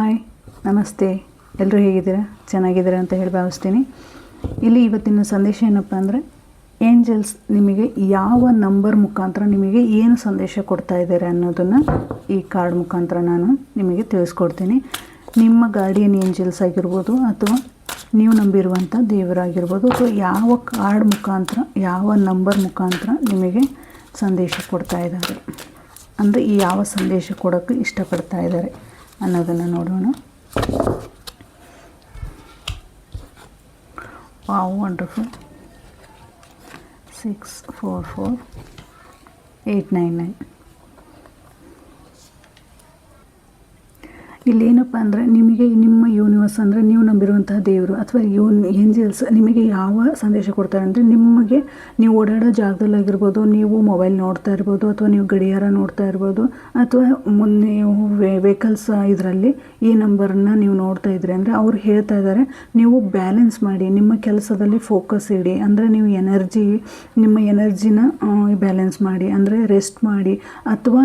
Hi, ನಮಸ್ತೆ. ಎಲ್ಲರೂ ಹೇಗಿದ್ದೀರಾ? ಚೆನ್ನಾಗಿದ್ದೀರಾ ಅಂತ ಹೇಳಿ ಭಾವಿಸ್ತೀನಿ. ಇಲ್ಲಿ ಇವತ್ತಿನ ಸಂದೇಶ ಏನಪ್ಪ ಅಂದರೆ, ಏಂಜಲ್ಸ್ ನಿಮಗೆ ಯಾವ ನಂಬರ್ ಮುಖಾಂತರ ನಿಮಗೆ ಏನು ಸಂದೇಶ ಕೊಡ್ತಾ ಇದ್ದಾರೆ ಅನ್ನೋದನ್ನು ಈ ಕಾರ್ಡ್ ಮುಖಾಂತರ ನಾನು ನಿಮಗೆ ತಿಳಿಸ್ಕೊಡ್ತೀನಿ. ನಿಮ್ಮ ಗಾರ್ಡಿಯನ್ ಏಂಜಲ್ಸ್ ಆಗಿರ್ಬೋದು ಅಥವಾ ನೀವು ನಂಬಿರುವಂಥ ದೇವರಾಗಿರ್ಬೋದು ಅಥವಾ ಯಾವ ಕಾರ್ಡ್ ಮುಖಾಂತರ, ಯಾವ ನಂಬರ್ ಮುಖಾಂತರ ನಿಮಗೆ ಸಂದೇಶ ಕೊಡ್ತಾ ಇದ್ದಾರೆ. ಅಂದರೆ ಈ ಯಾವ ಸಂದೇಶ ಕೊಡೋಕ್ಕೆ ಇಷ್ಟಪಡ್ತಾ ಇದ್ದಾರೆ. ಅನ್ನೋದನ್ನು ನೋಡೋಣ wow wonderful six four four eight nine nine ಇಲ್ಲೇನಪ್ಪ ಅಂದರೆ ನಿಮಗೆ ನಿಮ್ಮ ಯೂನಿವರ್ಸ್ ಅಂದರೆ ನೀವು ನಂಬಿರುವಂತಹ ದೇವರು ಅಥವಾ ಯೂನ್ ಏಂಜಲ್ಸ್ ನಿಮಗೆ ಯಾವ ಸಂದೇಶ ಕೊಡ್ತಾರೆ ಅಂದರೆ ನಿಮಗೆ ನೀವು ಓಡಾಡೋ ಜಾಗದಲ್ಲಾಗಿರ್ಬೋದು, ನೀವು ಮೊಬೈಲ್ ನೋಡ್ತಾ ಇರ್ಬೋದು ಅಥವಾ ನೀವು ಗಡಿಯಾರ ನೋಡ್ತಾ ಇರ್ಬೋದು ಅಥವಾ ನೀವು ವೆಹಿಕಲ್ಸ್ ಇದರಲ್ಲಿ ಈ ನಂಬರನ್ನ ನೀವು ನೋಡ್ತಾ ಇದ್ರಿ ಅಂದರೆ ಅವ್ರು ಹೇಳ್ತಾ ಇದ್ದಾರೆ ನೀವು ಬ್ಯಾಲೆನ್ಸ್ ಮಾಡಿ, ನಿಮ್ಮ ಕೆಲಸದಲ್ಲಿ ಫೋಕಸ್ ಇಡಿ ಅಂದರೆ ನೀವು ಎನರ್ಜಿ ನಿಮ್ಮ ಎನರ್ಜಿನ ಬ್ಯಾಲೆನ್ಸ್ ಮಾಡಿ ಅಂದರೆ ರೆಸ್ಟ್ ಮಾಡಿ ಅಥವಾ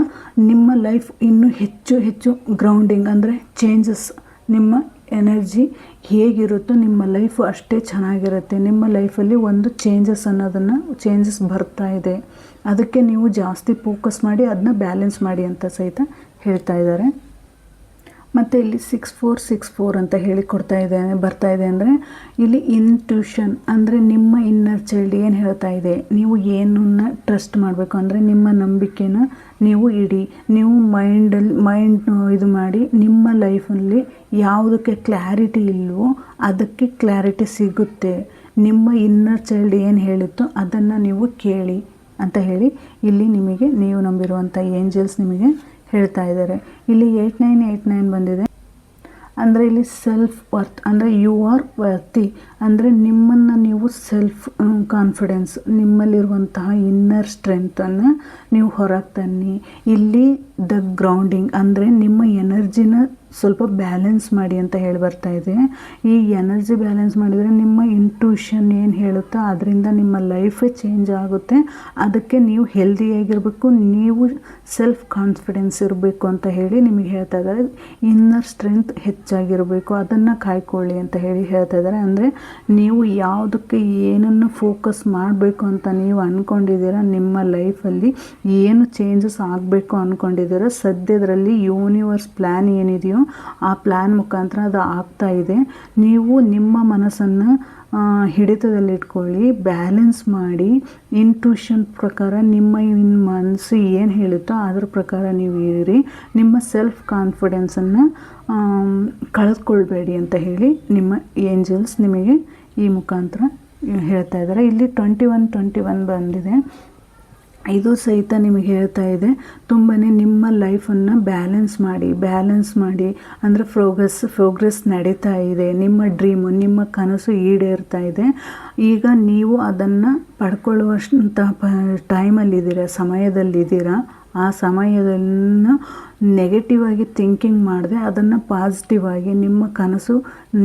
ನಿಮ್ಮ ಲೈಫ್ ಇನ್ನೂ ಹೆಚ್ಚು ಹೆಚ್ಚು ಗ್ರೌಂಡಿಂಗ್ ಅಂದರೆ ಚೇಂಜಸ್ ನಿಮ್ಮ ಎನರ್ಜಿ ಹೇಗಿರುತ್ತೋ ನಿಮ್ಮ ಲೈಫು ಅಷ್ಟೇ ಚೆನ್ನಾಗಿರುತ್ತೆ. ನಿಮ್ಮ ಲೈಫಲ್ಲಿ ಒಂದು ಚೇಂಜಸ್ ಅನ್ನೋದನ್ನು ಚೇಂಜಸ್ ಬರ್ತಾ ಇದೆ. ಅದಕ್ಕೆ ನೀವು ಜಾಸ್ತಿ ಫೋಕಸ್ ಮಾಡಿ ಅದನ್ನ ಬ್ಯಾಲೆನ್ಸ್ ಮಾಡಿ ಅಂತ ಸಹಿತ ಹೇಳ್ತಾ ಇದ್ದಾರೆ. ಮತ್ತು ಇಲ್ಲಿ ಸಿಕ್ಸ್ ಫೋರ್ ಸಿಕ್ಸ್ ಫೋರ್ ಅಂತ ಹೇಳಿ ಕೊಡ್ತಾ ಇದೆ, ಬರ್ತಾ ಇದೆ ಅಂದರೆ ಇಲ್ಲಿ ಇನ್ಟ್ಯೂಷನ್ ಅಂದರೆ ನಿಮ್ಮ ಇನ್ನರ್ ಚೈಲ್ಡ್ ಏನು ಹೇಳ್ತಾ ಇದೆ? ನೀವು ಏನನ್ನ ಟ್ರಸ್ಟ್ ಮಾಡಬೇಕು ಅಂದರೆ ನಿಮ್ಮ ನಂಬಿಕೆನ ನೀವು ಇಡಿ, ನೀವು ಮೈಂಡಲ್ಲಿ ಮೈಂಡ್ ಇದು ಮಾಡಿ, ನಿಮ್ಮ ಲೈಫಲ್ಲಿ ಯಾವುದಕ್ಕೆ ಕ್ಲಾರಿಟಿ ಇಲ್ವೋ ಅದಕ್ಕೆ ಕ್ಲಾರಿಟಿ ಸಿಗುತ್ತೆ. ನಿಮ್ಮ ಇನ್ನರ್ ಚೈಲ್ಡ್ ಏನು ಹೇಳಿತ್ತೋ ಅದನ್ನು ನೀವು ಕೇಳಿ ಅಂತ ಹೇಳಿ ಇಲ್ಲಿ ನಿಮಗೆ ನೀವು ನಂಬಿರುವಂಥ ಏಂಜಲ್ಸ್ ನಿಮಗೆ ಹೇಳ್ತಾ ಇದ್ದಾರೆ. ಇಲ್ಲಿ ಏಯ್ಟ್ ನೈನ್ ಏಯ್ಟ್ ನೈನ್ ಬಂದಿದೆ. ಅಂದರೆ ಇಲ್ಲಿ ಸೆಲ್ಫ್ ವರ್ತ್ ಅಂದರೆ ಯು ಆರ್ ವರ್ತಿ ಅಂದರೆ ನಿಮ್ಮನ್ನು ನೀವು ಸೆಲ್ಫ್ ಕಾನ್ಫಿಡೆನ್ಸ್ ನಿಮ್ಮಲ್ಲಿರುವಂತಹ ಇನ್ನರ್ ಸ್ಟ್ರೆಂತನ್ನು ನೀವು ಹೊರಗೆ ತನ್ನಿ. ಇಲ್ಲಿ ದ ಗ್ರೌಂಡಿಂಗ್ ಅಂದರೆ ನಿಮ್ಮ ಎನರ್ಜಿನ ಸ್ವಲ್ಪ ಬ್ಯಾಲೆನ್ಸ್ ಮಾಡಿ ಅಂತ ಹೇಳಿ ಬರ್ತಾ ಇದೆ. ಈ ಎನರ್ಜಿ ಬ್ಯಾಲೆನ್ಸ್ ಮಾಡಿದರೆ ನಿಮ್ಮ ಇಂಟ್ಯೂಷನ್ ಏನು ಹೇಳುತ್ತೋ ಅದರಿಂದ ನಿಮ್ಮ ಲೈಫೇ ಚೇಂಜ್ ಆಗುತ್ತೆ. ಅದಕ್ಕೆ ನೀವು ಹೆಲ್ದಿಯಾಗಿರಬೇಕು ನೀವು ಸೆಲ್ಫ್ ಕಾನ್ಫಿಡೆನ್ಸ್ ಇರಬೇಕು ಅಂತ ಹೇಳಿ ನಿಮಗೆ ಹೇಳ್ತಾ ಇದ್ದಾರೆ. ಇನ್ನರ್ ಸ್ಟ್ರೆಂತ್ ಹೆಚ್ಚಾಗಿರಬೇಕು. ಅದನ್ನು ಕಾಯ್ಕೊಳ್ಳಿ ಅಂತ ಹೇಳಿ ಹೇಳ್ತಾ ಇದ್ದಾರೆ. ಅಂದರೆ ನೀವು ಯಾವುದಕ್ಕೆ ಏನನ್ನು ಫೋಕಸ್ ಮಾಡಬೇಕು ಅಂತ ನೀವು ಅಂದ್ಕೊಂಡಿದ್ದೀರ ನಿಮ್ಮ ಲೈಫಲ್ಲಿ ಏನು ಚೇಂಜಸ್ ಆಗಬೇಕು ಅಂದ್ಕೊಂಡಿದ್ದೀರ ಸದ್ಯದರಲ್ಲಿ ಯೂನಿವರ್ಸ್ ಪ್ಲ್ಯಾನ್ ಏನಿದೆಯೋ ಆ ಪ್ಲ್ಯಾನ್ ಮುಖಾಂತರ ಅದು ಆಗ್ತಾ ಇದೆ. ನೀವು ನಿಮ್ಮ ಮನಸ್ಸನ್ನು ಹಿಡಿತದಲ್ಲಿಟ್ಕೊಳ್ಳಿ ಬ್ಯಾಲೆನ್ಸ್ ಮಾಡಿ ಇಂಟ್ಯೂಷನ್ ಪ್ರಕಾರ ನಿಮ್ಮ ಮನಸ್ಸು ಏನು ಹೇಳುತ್ತೋ ಅದ್ರ ಪ್ರಕಾರ ನೀವು ಇರಿ. ನಿಮ್ಮ ಸೆಲ್ಫ್ ಕಾನ್ಫಿಡೆನ್ಸನ್ನು ಕಳೆದುಕೊಳ್ಬೇಡಿ ಅಂತ ಹೇಳಿ ನಿಮ್ಮ ಏಂಜಲ್ಸ್ ನಿಮಗೆ ಈ ಮುಖಾಂತರ ಹೇಳ್ತಾ ಇದ್ದಾರೆ. ಇಲ್ಲಿ ಟ್ವೆಂಟಿ ಒನ್ ಟ್ವೆಂಟಿ ಒನ್ ಬಂದಿದೆ. ಇದು ಸಹಿತ ನಿಮಗೆ ಹೇಳ್ತಾ ಇದೆ. ತುಂಬಾ ನಿಮ್ಮ ಲೈಫನ್ನು ಬ್ಯಾಲೆನ್ಸ್ ಮಾಡಿ ಬ್ಯಾಲೆನ್ಸ್ ಮಾಡಿ, ಅಂದರೆ ಪ್ರೋಗ್ರೆಸ್ ಪ್ರೋಗ್ರೆಸ್ ನಡೀತಾ ಇದೆ. ನಿಮ್ಮ ಡ್ರೀಮು ನಿಮ್ಮ ಕನಸು ಈಡೇರ್ತಾ ಇದೆ. ಈಗ ನೀವು ಅದನ್ನು ಪಡ್ಕೊಳ್ಳುವಷ್ಟಂತಹ ಪ ಟೈಮಲ್ಲಿದ್ದೀರಾ ಸಮಯದಲ್ಲಿದ್ದೀರಾ? ಆ ಸಮಯದಲ್ಲಿ ನೆಗೆಟಿವ್ ಆಗಿ ಥಿಂಕಿಂಗ್ ಮಾಡದೆ ಅದನ್ನು ಪಾಸಿಟಿವ್ ಆಗಿ ನಿಮ್ಮ ಕನಸು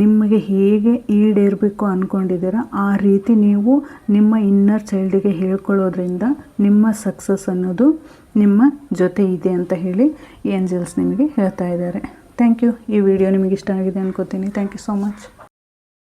ನಿಮಗೆ ಹೇಗೆ ಈಡೇರಬೇಕು ಅಂದ್ಕೊಂಡಿದ್ದೀರ ಆ ರೀತಿ ನೀವು ನಿಮ್ಮ ಇನ್ನರ್ ಚೈಲ್ಡಿಗೆ ಹೇಳ್ಕೊಳ್ಳೋದ್ರಿಂದ ನಿಮ್ಮ ಸಕ್ಸಸ್ ಅನ್ನೋದು ನಿಮ್ಮ ಜೊತೆ ಇದೆ ಅಂತ ಹೇಳಿ ಏಂಜಲ್ಸ್ ನಿಮಗೆ ಹೇಳ್ತಾ ಇದ್ದಾರೆ. ಥ್ಯಾಂಕ್ ಯು ಈ ವಿಡಿಯೋ ನಿಮಗೆ ಇಷ್ಟ ಆಗಿದೆ ಅನ್ಕೋತೀನಿ. Thank you so much